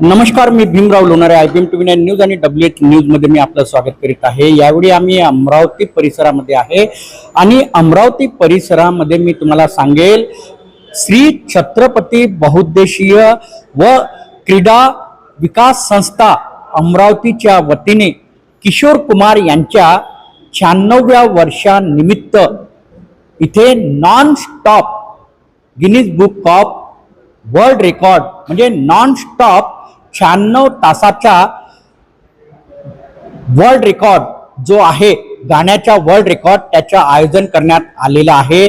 नमस्कार मी Bhimrao Lonare I B M T nine news आणि W H न्यूजमध्ये मी आपलं स्वागत करीत आहे. यावेळी आम्ही अमरावती परिसरामध्ये आहे आणि अमरावती परिसरामध्ये मी तुम्हाला सांगेल श्री छत्रपती बहुउद्देशीय व क्रीडा विकास संस्था अमरावतीच्या वतीने किशोर कुमार यांच्या शहाण्णव्या वर्षानिमित्त इथे non stop Guinness book of world record म्हणजे नॉन स्टॉप शहाण्णव तासाचा वर्ल्ड रेकॉर्ड जो आहे गाण्याचा वर्ल्ड रेकॉर्ड त्याचं आयोजन करण्यात आलेलं आहे.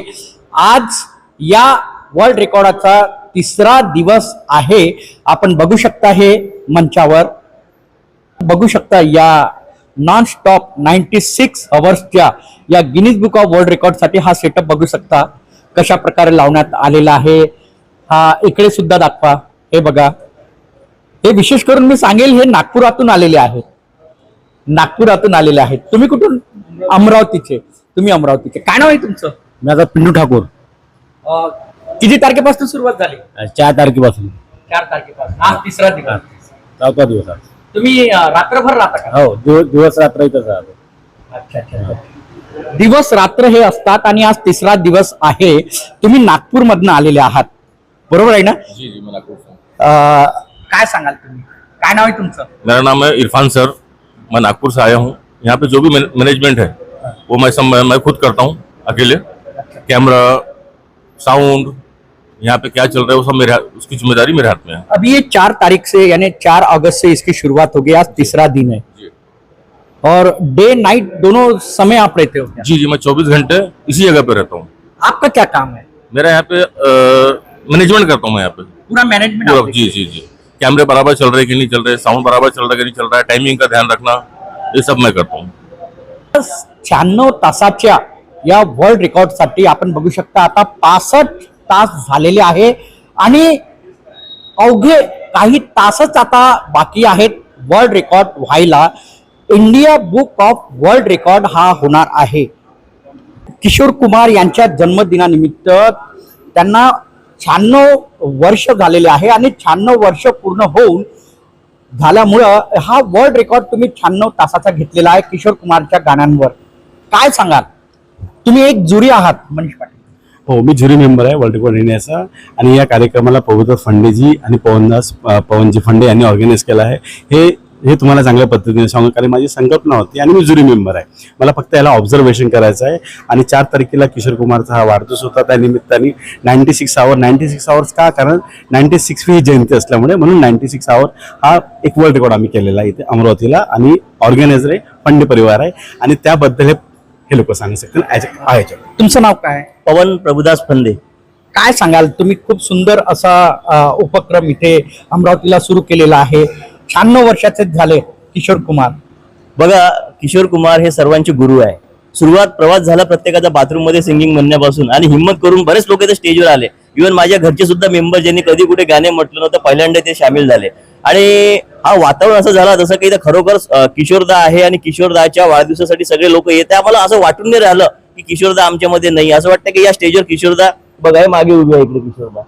आज या वर्ल्ड रेकॉर्डाचा तिसरा दिवस आहे. आपण बघू शकता हे मंचावर. बघू शकता या नॉन स्टॉप नाईन्टी सिक्स अवर्सच्या या गिनीज बुक ऑफ वर्ल्ड रेकॉर्डसाठी हा सेटअप बघू शकता. कशा प्रकारे लावण्यात आलेला आहे. हा इकडे सुद्धा दाखवा. हे बघा. हे विशेष करून मी सांगेल हे नागपुरातून आलेले आहेत. नागपुरातून आलेले आहेत. तुम्ही कुठून? अमरावतीचे. तुम्ही अमरावतीचे. काय नाव आहे तुमचं? माझा पिंटू ठाकूर. अं, किती तारखेपासून सुरुवात झाली? चार तारखेपासून. चार तारखेपासून. आज तिसरा दिवस. चौथा दिवस. तुम्ही अं, रात्रभर राहता का? हो दिवस दिवस रात्र इथंच राहतो. अच्छा अच्छा. दिवस रात्र हे असतात आणि आज तिसरा दिवस आहे. तुम्ही नागपूर मधनं आलेले आहात. बरोबर आहे ना? जी जी मैं नागपुर से। अं, काय सांगाल तुम्ही? काय नाव आहे तुमचं? मेरा नाम है इरफान सर। मैं नागपुर से आया हूँ। यहाँ पे जो भी मैनेजमेंट है वो मैं सब मैं, मैं खुद करता हूँ अकेले। कैमरा साउंड यहाँ पे क्या चल रहा है वो सब मेरे उसकी ज़िम्मेदारी मेरे हाथ में है। अभी ये चार तारीख से यानी चार अगस्त से इसकी शुरुआत होगी आज तीसरा दिन है। और डे नाइट दोनों समय आप रहते हो क्या? जी जी मैं चौबीस घंटे इसी जगह पे रहता हूँ। आपका क्या काम है? मेरा यहाँ पे मैनेजमेंट करता हूँ मैं यहाँ पे। पूरा मैनेजमेंट जी जी जी। कैमरे बराबर चल रहे कि नहीं चल रहे? साउंड बराबर चल रहा है कि नहीं चल रहा? है टाइमिंग का ध्यान रखना ये सब मैं करता हूँ। शहाण्णव तासाच्या या वर्ल्ड रेकॉर्डसाठी आपण बघू शकता आता पासष्ट तास झालेले आहे आणि अवघे काही तासच आता बाकी आहेत वर्ल्ड रेकॉर्ड व्हायला. India book of world record हा होणार आहे. किशोर कुमार यांच्या जन्मदिनानिमित्त त्यांना शहाण्णव वर्ष झालेले आहे आणि शहाण्णव वर्ष पूर्ण होऊन झाल्यामुळं हा वर्ल्ड रेकॉर्ड तुम्ही शहाण्णव तासाचा घेतलेला आहे किशोर कुमारच्या गाण्यांवर. काय सांगाल? तुम्ही एक जुरी आहात मनीष पाटील. हो मी झुरी मेंबर आहे वर्ल्ड रेकॉर्ड इंडियाचा. आणि या कार्यक्रमाला प्रभुदास फंडेजी आणि पवनदास पवनजी फंडे यांनी ऑर्गनाईज केलं आहे. हे हे तुम्हाला चांगल्या पद्धतीने सांगू कारण माझी संकल्पना होती आणि मी ज्युरी मेंबर आहे. मला फक्त याला ऑब्झर्वेशन करायचं आहे. आणि चार तारखेला किशोर कुमारचा हा वाढदिवस होता. त्या निमित्ताने ninety six hour ninety six hours का? कारण नाईन्टी सिक्सवी ही जयंती असल्यामुळे म्हणून नाईन्टी सिक्स आवर हा एक वर्ल्ड रेकॉर्ड आम्ही केलेला आहे इथे अमरावतीला. आणि ऑर्गनायझर आहे फंडे परिवार आहे. आणि त्याबद्दल हे हे लोक सांगू शकतील. तुमचं नाव काय? पवन प्रभुदास फंदे. काय सांगाल? तुम्ही खूप सुंदर असा उपक्रम इथे अमरावतीला सुरू केलेला आहे. शहाण्णव वर्षाचे झाले किशोर कुमार. बघा किशोर कुमार हे सर्वांचे गुरु आहे. सुरुवात प्रवास झाला प्रत्येकाचा बाथरूममध्ये सिंगिंग म्हणण्यापासून आणि हिंमत करून बरेच लोक इथे स्टेजवर आले. इव्हन माझ्या घरचे सुद्धा मेंबर ज्यांनी कधी कुठे गाणे म्हटलं नव्हतं पहिल्यांदा ते सामील झाले. आणि हा वातावरण असं झाला जसं की इथं खरोखर किशोरदा आहे आणि किशोरदाच्या वाढदिवसासाठी सगळे लोक येते. आम्हाला असं वाटून नाही राहिलं की किशोरदा आमच्यामध्ये नाही. असं वाटतं की या स्टेजवर किशोरदा बघा हे मागे उभे आहे इकडे किशोरदा.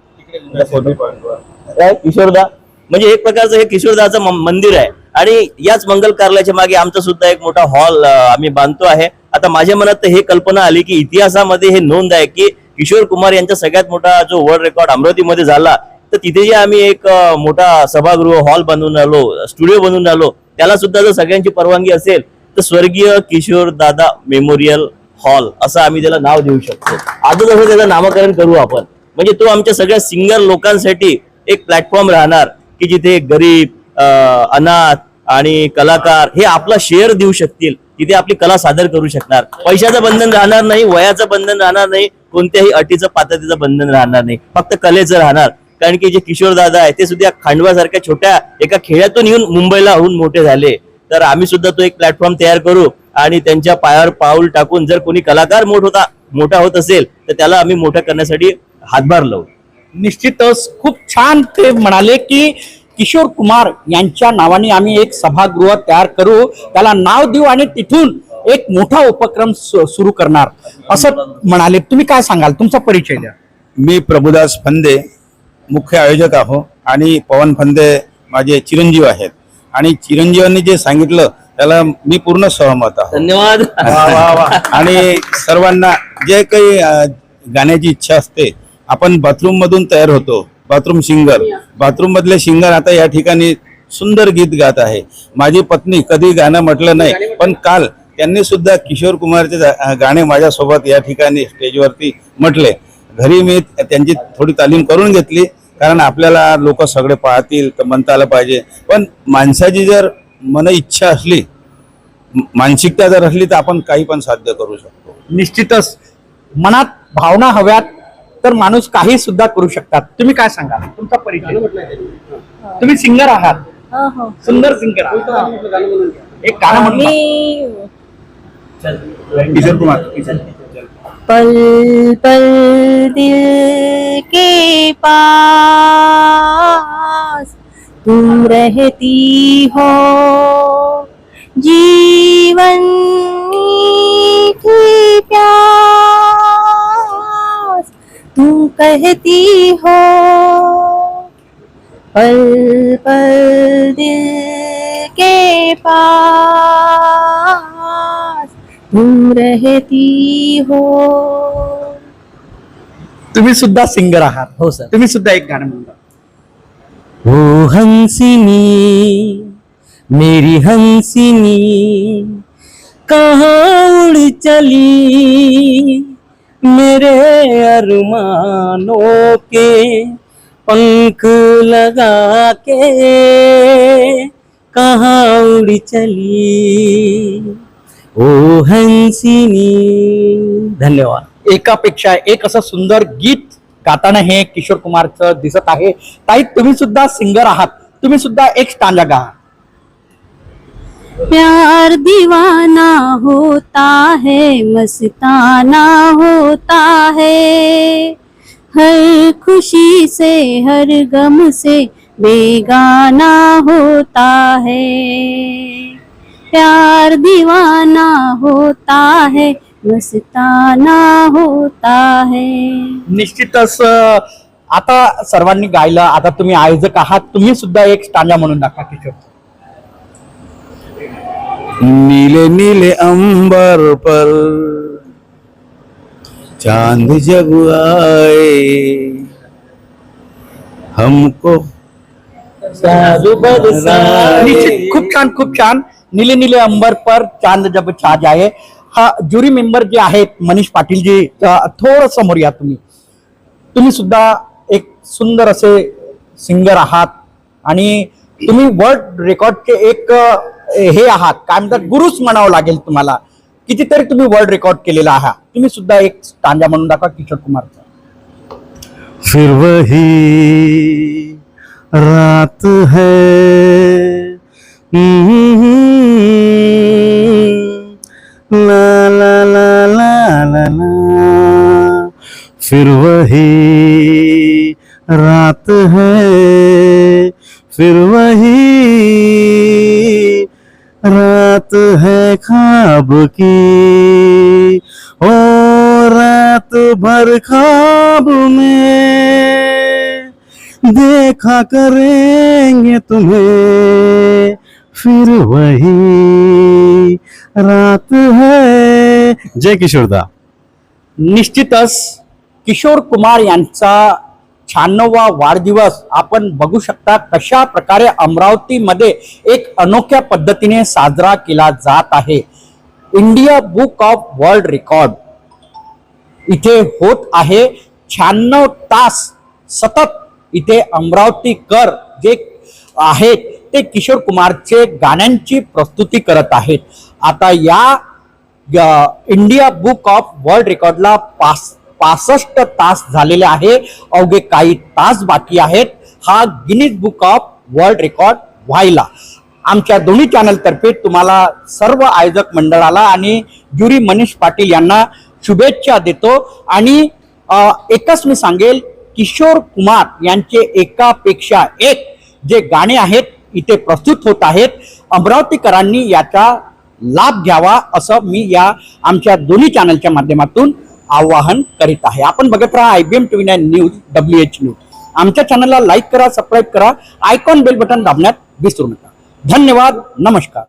किशोरदा. म्हणजे एक प्रकारचं हे किशोरदाचं मंदिर आहे. आणि याच मंगल कार्यालयाच्या मागे आमचा सुद्धा एक मोठा हॉल आम्ही बांधतो आहे. आता माझ्या मनात तर हे कल्पना आली की इतिहासामध्ये हे नोंद आहे की किशोर कुमार यांचा सगळ्यात मोठा जो वर्ल्ड रेकॉर्ड अमरावतीमध्ये झाला तर तिथे जे आम्ही एक मोठा सभागृह हॉल बनवून आलो स्टुडिओ बनवून आलो त्याला सुद्धा जर सगळ्यांची परवानगी असेल तर स्वर्गीय किशोर दादा मेमोरियल हॉल असं आम्ही त्याला नाव देऊ शकतो. आजच असं त्याचं नामकरण करू आपण. म्हणजे तो आमच्या सगळ्या सिंगर लोकांसाठी एक प्लॅटफॉर्म राहणार. की जिथे गरीब अनाथ आणि कलाकार हे आपला शेअर देऊ शकतील तिथे आपली कला सादर करू शकणार. पैशाचं बंधन राहणार नाही वयाचं बंधन राहणार नाही कोणत्याही अटीचं पात्रतेचं बंधन राहणार नाही. फक्त कलेचं राहणार. कारण की जे किशोर दादा आहे ते सुद्धा खांडवासारख्या छोट्या एका खेड्यातून येऊन मुंबईला होऊन मोठे झाले. तर आम्ही सुद्धा तो एक प्लॅटफॉर्म तयार करू आणि त्यांच्या पायावर पाऊल टाकून जर कोणी कलाकार मोठ होता मोठा होत असेल तर त्याला आम्ही मोठा करण्यासाठी हातभार लावू. निश्चितच खूप छान ते म्हणाले की किशोर कुमार यांच्या नावाने आम्ही एक सभागृह तयार करू. त्याला नाव देऊ आणि तिथून एक मोठा उपक्रम सु- सुरू करणार. असं म्हणाले. तुम्ही काय सांगाल? तुमचा परिचय द्या. मी प्रभुदास फंदे मुख्य आयोजक आहो आणि पवन फंदे माझे चिरंजीव आहेत. आणि चिरंजीवांनी जे सांगितलं त्याला मी पूर्ण सहमत आहे. धन्यवाद. आणि सर्वांना जे काही गाण्याची इच्छा असते आपण बाथरूम मधून तयार होतो. बाथरूम सिंगर बाथरूम मधले सिंगर आता या ठिकाणी सुंदर गीत गात आहे. माझी पत्नी कधी गाणं म्हटलं नाही पण काल त्यांनी सुद्धा किशोर कुमारचे गाणे माझ्यासोबत या ठिकाणी स्टेजवरती म्हटले. घरी मी त्यांची थोडी तालीम करून घेतली कारण आपल्याला लोक सगळे पाहतील तर म्हणता आलं पाहिजे. पण माणसाची जर मन इच्छा असली मानसिकता जर असली तर आपण काही पण साध्य करू शकतो. निश्चितच. मनात भावना हव्यात. तर माणूस काही सुद्धा करू शकतात. तुम्ही काय सांगाल? तुमचा परिचय. तुम्ही सिंगर आहात. सुंदर सिंगर आहात. एक गाणं म्हणून किशोर कुमार. पल पल दिल के पास तुम रहती हो। जीवन की प्यास तुम कहती हो पल पल दिल के पास तुम रहती हो। तुम्ही सुद्धा सिंगर आहात. हो सर. तुम्ही सुद्धा एक गाणं म्हणता ओ हंसिनी मेरी हंसिनी कहाँ उड़ चली? मेरे अरमानों के पंख लगा के कहा उड़ चली? ओ हंसिनी। धन्यवाद। एकापेक्षा एक असं सुंदर गीत गाताना हे किशोर कुमारचं दिसत आहे. ताई तुम्ही सुद्धा सिंगर आहात. तुम्ही सुद्धा एक स्टांजा गा प्यार दीवाना होता है मस्ताना होता है। हर खुशी से हर गम से बेगाना होता है। प्यार दीवाना होता है मस्ताना होता है। निश्चितच आता सर्वांनी गायलं आता तुम्ही आयोजक आहात तुम्ही सुद्धा एक स्टांजा म्हणून दाखवा किशोर. नीले नीले अंबर पर चांद जब आए हमको निश्चित खूप छान खूप छान। नीले नीले अंबर पर चांद जब छा जाए हा ज्युरी मेंबर जे आहेत मनीष पाटील जी थोडं समोर या तुम्ही. तुम्ही सुद्धा एक सुंदर असे सिंगर आहात. आणि तुम्ही वर्ल्ड रेकॉर्डचे एक हे आहात. काय म्हणतात गुरुच म्हणावं लागेल तुम्हाला. कितीतरी तुम्ही वर्ल्ड रेकॉर्ड केलेला आहात. तुम्ही सुद्धा एक तांजा म्हणून दाखवा किशोर कुमारचा. फिर वही रात है. ला ला ला ला ला ला. फिर वही रात है. फिर वही रात है खाब की ओ रात भर खाब में देखा करेंगे तुम्हें फिर वही। रात है। जय किशोरदा। निश्चितच किशोर कुमार यांचा शहाण्णवा वाढदिवस आपण बघू शकता कशा प्रकारे अमरावतीमध्ये एक अनोख्या पद्धतीने साजरा केला जात आहे. India book of world record. इथे होत आहे शहाण्णव तास सतत इथे अमरावतीकर जे आहेत ते किशोर कुमारचे गाण्यांची प्रस्तुती करत आहेत. आता या इंडिया बुक ऑफ वर्ल्ड रेकॉर्डला पास पासष्ट तास झालेले आहे. अवघे काही तास बाकी आहेत. हा Guinness book of world record व्हायला. आमच्या दोन्ही चॅनलतर्फे तुम्हाला सर्व आयोजक मंडळाला आणि ज्युरी मनीष पाटील यांना शुभेच्छा देतो. आणि एकच मी सांगेल किशोर कुमार यांचे एकापेक्षा एक जे गाणे आहेत इथे प्रस्तुत होत आहेत अमरावतीकरांनी याचा लाभ घ्यावा असं मी या आमच्या दोन्ही चॅनलच्या माध्यमातून आवाहन करीत आहे. आपण बघत राहा I B M T nine news W H news. आमच्या चॅनलला लाईक करा सबस्क्राईब करा. आयकॉन बेल बटन दाबण्यात विसरू नका. धन्यवाद. नमस्कार.